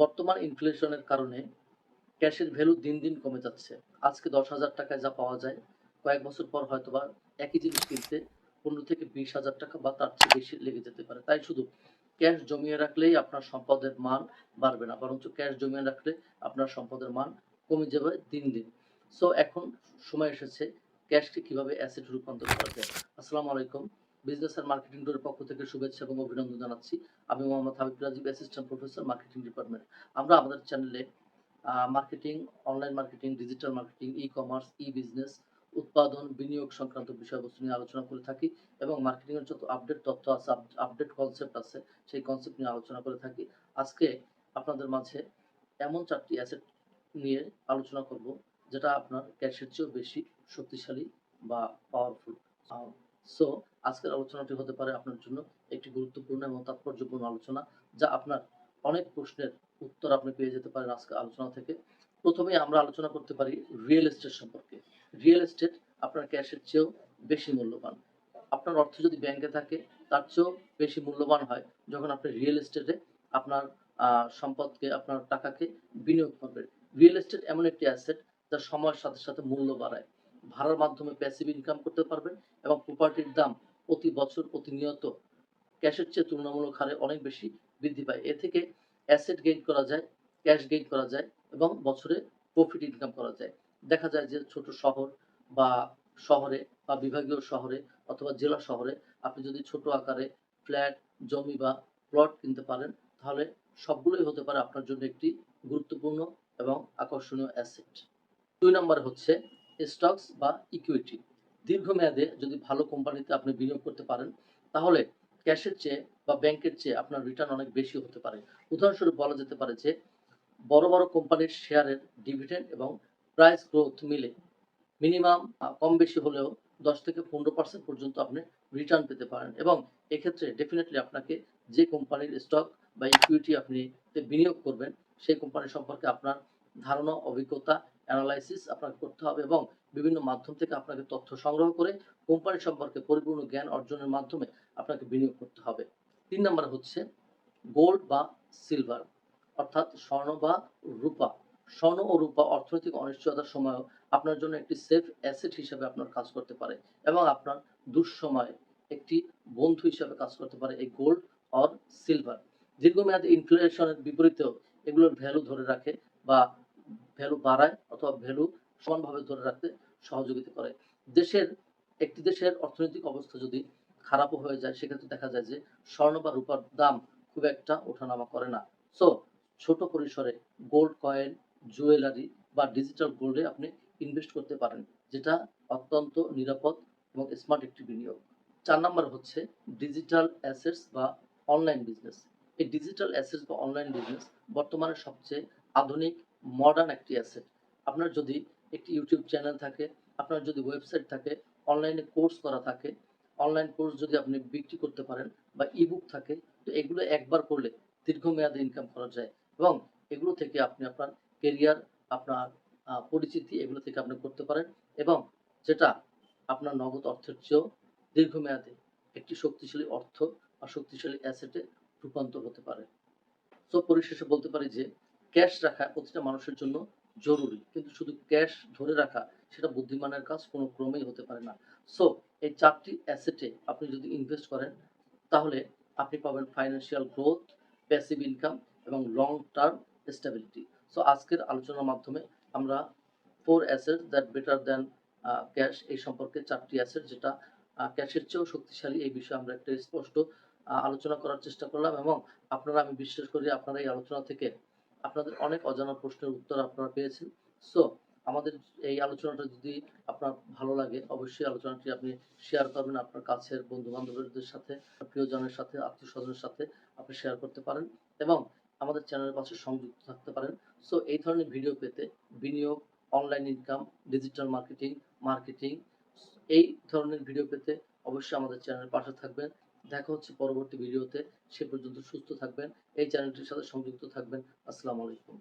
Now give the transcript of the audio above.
বর্তমান ইনফ্লেশনের কারণে ক্যাশের ভ্যালু দিন দিন কমে যাচ্ছে। আজকে দশ হাজার টাকায় যা পাওয়া যায়, কয়েক বছর পর হয়তোবা একই জিনিস কিনতে পনেরো থেকে বিশ হাজার টাকা বা তার চেয়ে বেশি লেগে যেতে পারে। তাই শুধু ক্যাশ জমিয়ে রাখলেই আপনার সম্পদের মান বাড়বে না, বরঞ্চ ক্যাশ জমিয়ে রাখলে আপনার সম্পদের মান কমে যাবে দিন দিন। সো এখন সময় এসেছে ক্যাশকে কীভাবে অ্যাসেট রূপান্তর করা যায়। আসসালামু আলাইকুম। বিজনেস আর মার্কেটিং ডোরের পক্ষ থেকে শুভেচ্ছা এবং অভিনন্দন জানাচ্ছি। আমি Mohammad Habib Rajib assistant professor marketing department আমরা আমাদের চ্যানেলে marketing online marketing digital marketing E commerce E business উৎপাদন, বিনিয়োগ সংক্রান্ত বিষয়বস্তু নিয়ে আলোচনা করে থাকি এবং মার্কেটিং এর যত আপডেট তথ্য আছে আপডেট কনসেপ্ট আছে, সেই কনসেপ্ট নিয়ে আলোচনা করে থাকি। আজকে আপনাদের মাঝে এমন চারটি অ্যাসেট নিয়ে আলোচনা করব, যেটা আপনার ক্যাশের চেয়েও বেশি শক্তিশালী বা পাওয়ারফুল সো আজকের আলোচনাটি হতে পারে আপনার জন্য একটি গুরুত্বপূর্ণ এবং তাৎপর্যপূর্ণ আলোচনা, যা আপনার অনেক প্রশ্নের উত্তর আপনি পেয়ে যেতে পারেন আজকে আলোচনা থেকে। প্রথমে আমরা আলোচনা করতে পারি রিয়েল এস্টেট সম্পর্কে। রিয়েল এস্টেট আপনার ক্যাশের চেয়েও বেশি মূল্যবান। আপনার অর্থ যদি ব্যাংকে থাকে, তার চেয়েও বেশি মূল্যবান হয় যখন আপনি রিয়েল এস্টেটে আপনার সম্পদকে, আপনার টাকাকে বিনিয়োগ করবেন। রিয়েল এস্টেট এমন একটি অ্যাসেট যা সময়ের সাথে সাথে মূল্য বাড়ায়। ভাড়ার মাধ্যমে প্যাসিভ ইনকাম করতে পারবেন এবং প্রপার্টির দাম প্রতি বছর প্রতিনিয়ত ক্যাশের চেয়ে তুলনামূলক হারে অনেক বেশি বৃদ্ধি পায়। এ থেকে অ্যাসেট গেইন করা যায় ক্যাশ গেইন করা যায় এবং বছরে প্রফিট ইনকাম করা যায়। দেখা যায় যে ছোট শহর বা শহরে বা বিভাগীয় শহরে অথবা জেলা শহরে আপনি যদি ছোট আকারে ফ্ল্যাট জমি বা প্লট কিনতে পারেন, তাহলে সবগুলোই হতে পারে আপনার জন্য একটি গুরুত্বপূর্ণ এবং আকর্ষণীয় অ্যাসেট দুই নম্বর হচ্ছে স্টকস বা ইকুইটি দীর্ঘমেয়াদে যদি ভালো কোম্পানিতে আপনি বিনিয়োগ করতে পারেন, তাহলে ক্যাশের চেয়ে বা ব্যাংকের চেয়ে আপনার রিটার্ন অনেক বেশি হতে পারে। উদাহরণস্বরূপ বলা যেতে পারে যে, বড় বড় কোম্পানির শেয়ারের ডিভিডেন্ড এবং প্রাইস গ্রোথ মিলে মিনিমাম কম বেশি হলেও দশ থেকে পনেরো পার্সেন্ট পর্যন্ত আপনি রিটার্ন পেতে পারেন এবং এক্ষেত্রে ডেফিনেটলি আপনাকে যে কোম্পানির স্টক বা ইকুইটি আপনি বিনিয়োগ করবেন, সেই কোম্পানি সম্পর্কে আপনার ধারণা, অভিজ্ঞতা অ্যানালাইসিস আপনাকে করতে হবে এবং বিভিন্ন মাধ্যম থেকে আপনাকে তথ্য সংগ্রহ করে কোম্পানি সম্পর্কে পরিপূর্ণ জ্ঞান অর্জনের মাধ্যমে আপনাকে বিনিয়োগ করতে হবে। তিন নম্বর হচ্ছে গোল্ড বা সিলভার অর্থাৎ স্বর্ণ বা রূপা। স্বর্ণ ও রূপা অর্থনৈতিক অনিশ্চয়তার সময়ও আপনার জন্য একটি সেফ অ্যাসেট হিসেবে আপনার কাজ করতে পারে এবং আপনার দুঃসময়ে একটি বন্ধু হিসেবে কাজ করতে পারে এই গোল্ড অর সিলভার দীর্ঘমেয়াদী ইনফ্লেশনের বিপরীতেও এগুলোর ভ্যালু ধরে রাখে বা ভ্যালু বাড়ায় অথবা ভ্যালু সমানভাবে ধরে রাখতে সহযোগিতা করে। দেশের, একটি দেশের অর্থনৈতিক অবস্থা যদি খারাপও হয়ে যায়, সেক্ষেত্রে দেখা যায় যে স্বর্ণ বা রূপার দাম খুব একটা ওঠানামা করে না। সো ছোট পরিসরে গোল্ড কয়েন জুয়েলারি বা ডিজিটাল গোল্ডে আপনি ইনভেস্ট করতে পারেন, যেটা অত্যন্ত নিরাপদ এবং স্মার্ট একটি বিনিয়োগ। চার নাম্বার হচ্ছে ডিজিটাল অ্যাসেটস বা অনলাইন বিজনেস এই ডিজিটাল অ্যাসেটস বা অনলাইন বিজনেস বর্তমানে সবচেয়ে আধুনিক মডার্ন একটি অ্যাসেট আপনার যদি একটি ইউটিউব চ্যানেল থাকে, আপনার যদি ওয়েবসাইট থাকে অনলাইনে কোর্স করা থাকে অনলাইন কোর্স যদি আপনি বিক্রি করতে পারেন বা ইবুক থাকে, তো এগুলো একবার করলে দীর্ঘমেয়াদে ইনকাম করা যায় এবং এগুলো থেকে আপনি আপনার কেরিয়ার আপনার পরিচিতি এগুলো থেকে আপনি করতে পারেন এবং যেটা আপনার নগদ অর্থের চেয়েও দীর্ঘমেয়াদে একটি শক্তিশালী অর্থ বা শক্তিশালী অ্যাসেটে রূপান্তর হতে পারে। তো পরিশেষে বলতে পারি যে ক্যাশ রাখা প্রতিটা মানুষের জন্য জরুরি। কিন্তু শুধু ক্যাশ ধরে রাখা, সেটা বুদ্ধিমানের কাজ কোনো ক্রমেই হতে পারে না। সো এই চারটি অ্যাসেটে আপনি যদি ইনভেস্ট করেন, তাহলে আপনি পাবেন ফাইন্যান্সিয়াল গ্রোথ প্যাসিভ ইনকাম এবং লং টার্ম স্টেবিলিটি সো আজকের আলোচনার মাধ্যমে আমরা four asset that better than cash এই সম্পর্কে চারটি অ্যাসেট যেটা ক্যাশের চেয়েও শক্তিশালী, এই বিষয়ে আমরা একটা স্পষ্ট আলোচনা করার চেষ্টা করলাম এবং আপনারা আমি বিশ্বাস করি আপনারা এই আলোচনা থেকে আপনাদের অনেক অজানা প্রশ্নের উত্তর আপনারা পেয়েছেন। সো আমাদের এই আলোচনাটা যদি আপনার ভালো লাগে, অবশ্যই আলোচনাটি আপনি শেয়ার করবেন আপনার কাছের বন্ধু বান্ধবদের সাথে, প্রিয়জনের সাথে আত্মীয় স্বজনের সাথে আপনি শেয়ার করতে পারেন এবং আমাদের চ্যানেলের পাশে সংযুক্ত থাকতে পারেন। সো এই ধরনের ভিডিও পেতে বিনিয়োগ online income digital marketing marketing এই ধরনের ভিডিও পেতে অবশ্যই আমাদের চ্যানেলের পাশে থাকবেন। দেখা হচ্ছে পরবর্তী ভিডিওতে। সে পর্যন্ত সুস্থ থাকবেন, এই চ্যানেলটির সাথে সংযুক্ত থাকবেন। আসসালামু আলাইকুম।